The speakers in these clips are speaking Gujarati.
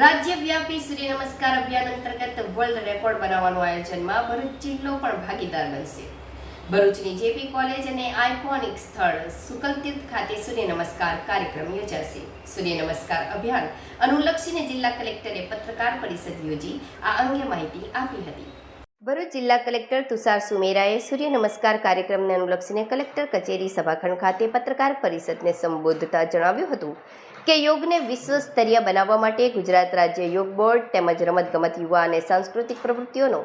રાજ્યવ્યાપી સૂર્ય નમસ્કાર અભિયાન અંતર્ગત વર્લ્ડ રેકોર્ડ બનાવવાનું આયોજનમાં ભરૂચ જિલ્લો પણ ભાગીદાર બનશે. ભરૂચની જેપી કોલેજ અને આઇકોનિક સ્થળ સુકલતીર્થ ખાતે સૂર્ય નમસ્કાર કાર્યક્રમ યોજાશે. સૂર્ય નમસ્કાર અભિયાન અનુલક્ષીને જિલ્લા કલેક્ટરે પત્રકાર પરિષદ યોજી આ અંગે માહિતી આપી હતી. ભરૂચ જિલ્લા કલેક્ટર તુષાર સુમેરાએ સૂર્ય નમસ્કાર કાર્યક્રમને અનુલક્ષીને કલેક્ટર કચેરી સભાખંડ ખાતે પત્રકાર પરિષદને સંબોધતા જણાવ્યું હતું. કે યોગને વિશ્વ સ્તરીય બનાવવા માટે ગુજરાત રાજ્ય યોગ બોર્ડ તેમજ રમતગમત યુવા અને સાંસ્કૃતિક પ્રવૃત્તિઓનો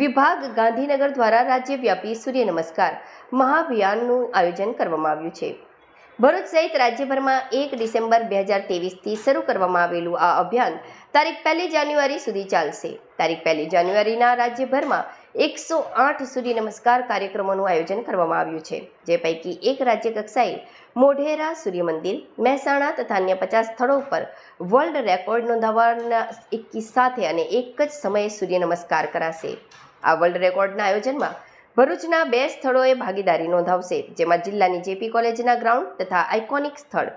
વિભાગ ગાંધીનગર દ્વારા રાજ્યવ્યાપી સૂર્ય નમસ્કાર મહાભિયાનનું આયોજન કરવામાં આવ્યું છે. ભરૂચ સહિત રાજ્યભરમાં એક ડિસેમ્બર બે હજાર તેવીસથી શરૂ કરવામાં આવેલું આ અભિયાન તારીખ પહેલી જાન્યુઆરી સુધી ચાલશે. તારીખ પહેલી જાન્યુઆરીના રાજ્યભરમાં એકસો આઠ સૂર્ય નમસ્કાર કાર્યક્રમોનું આયોજન કરવામાં આવ્યું છે, જે પૈકી એક રાજ્ય કક્ષાએ મોઢેરા સૂર્ય મંદિર મહેસાણા તથા અન્ય પચાસ સ્થળો પર વર્લ્ડ રેકોર્ડ નોંધાવવાના એકી સાથે અને એક જ સમયે સૂર્ય નમસ્કાર કરાશે. આ વર્લ્ડ રેકોર્ડના આયોજનમાં ભરૂચના બે સ્થળોએ ભાગીદારી નોંધાવશે, જેમાં જિલ્લાની જેપી કોલેજના ગ્રાઉન્ડ તથા આઇકોનિક સ્થળ.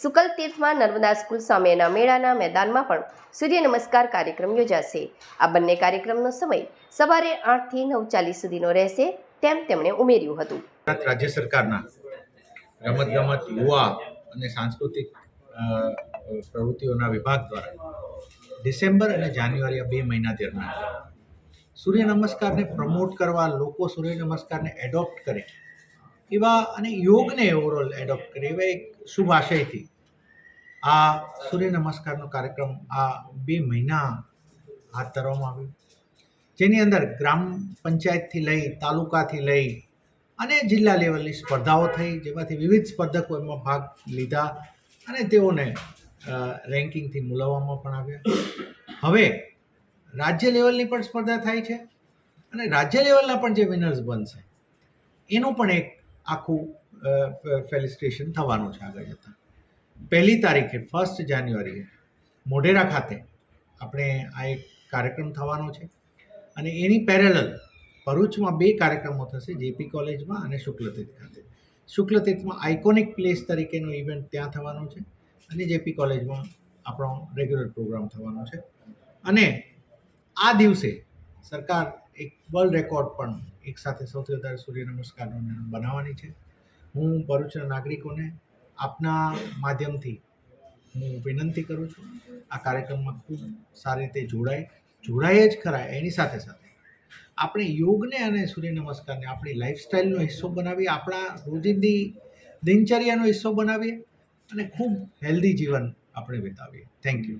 સુકલ તીર્થમાં નર્મદા સ્કૂલ સામેના મેળાના મેદાનમાં પણ સૂર્ય નમસ્કાર કાર્યક્રમ યોજાશે. આ બંને કાર્યક્રમનો સમય સવારે આઠથી નવ ચાલીસ સુધીનો રહેશે, તેમ તેમણે ઉમેર્યું હતું. રાજ્ય સરકારના રમતગમત, યુવા અને સાંસ્કૃતિક પ્રવૃત્તિઓના વિભાગ દ્વારા ડિસેમ્બર અને જાન્યુઆરી બે મહિના દરમિયાન સૂર્ય નમસ્કારને પ્રમોટ કરવા, લોકો સૂર્ય નમસ્કારને એડોપ્ટ કરે. એવા અને યોગને ઓવરઓલ એડોપ્ટ કરે, એવા એક શુભ આશયથી આ સૂર્ય નમસ્કારનો કાર્યક્રમ આ બે મહિના હાથ ધરવામાં આવ્યો. જેની અંદર ગ્રામ પંચાયતથી લઈ, તાલુકાથી લઈ અને જિલ્લા લેવલની સ્પર્ધાઓ થઈ, જેમાંથી વિવિધ સ્પર્ધકો એમાં ભાગ લીધા અને તેઓને રેન્કિંગથી મૂલવવામાં પણ આવ્યા. હવે રાજ્ય લેવલની પણ સ્પર્ધા થાય છે અને રાજ્ય લેવલના પણ જે વિનર્સ બનશે, એનું પણ એક આખું ફેલિસ્ટ્રેશન થવાનું છે આગળ જતાં. પહેલી તારીખે ફર્સ્ટ જાન્યુઆરીએ, મોઢેરા ખાતે આપણે આ એક કાર્યક્રમ થવાનો છે અને એની પેરેલલ ભરૂચમાં બે કાર્યક્રમો થશે જેપી કોલેજમાં અને શુક્લતીર્થ ખાતે. શુક્લતીર્થમાં આઇકોનિક પ્લેસ તરીકેનો ઇવેન્ટ ત્યાં થવાનો છે અને જેપી કોલેજમાં આપણો રેગ્યુલર પ્રોગ્રામ થવાનો છે. અને આ દિવસે સરકાર એક વર્લ્ડ રેકોર્ડ પણ એક સાથે સૌથી વધારે સૂર્ય નમસ્કારનો બનાવવાની છે. હું ભરૂચના નાગરિકોને આપના માધ્યમથી હું વિનંતી કરું છું, આ કાર્યક્રમમાં ખૂબ સારી રીતે જોડાય. જોડાય જ ખરા, એની સાથે સાથે આપણે યોગને અને સૂર્ય નમસ્કારને આપણી લાઈફસ્ટાઈલનો હિસ્સો બનાવીએ, આપણા રોજિંદી દિનચર્યાનો હિસ્સો બનાવીએ અને ખૂબ હેલ્ધી જીવન આપણે વિતાવીએ. Thank you